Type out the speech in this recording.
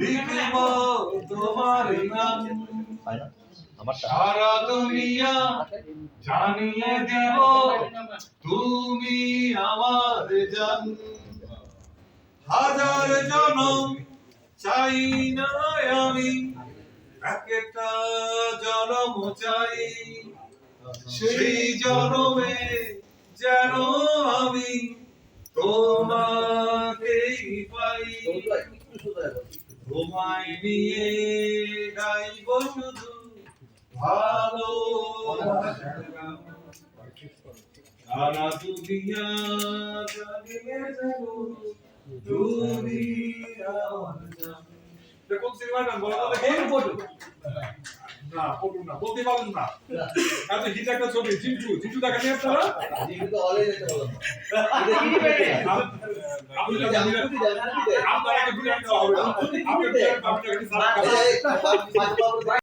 লিখিব তোমার নাম। সারা দুনিয়া জানিয়ে দেব তুমি আমার জান। হাজার জনম চাই না আমি একটা জনম চাই। সেই জনমে যেন আমি তোমাকেই পাই। তোমায় নিয়ে গাইব শুধু ভালো সারা দুনিয়া জানিয়ে যাব কোন সিনেমার বলো তো দেখি? না পটু না বলতে পারবেন না। এত হিট একটা ছবি জিন্টু জিন্টু আপনারা? আপনি আপনারা কি I'm gonna get my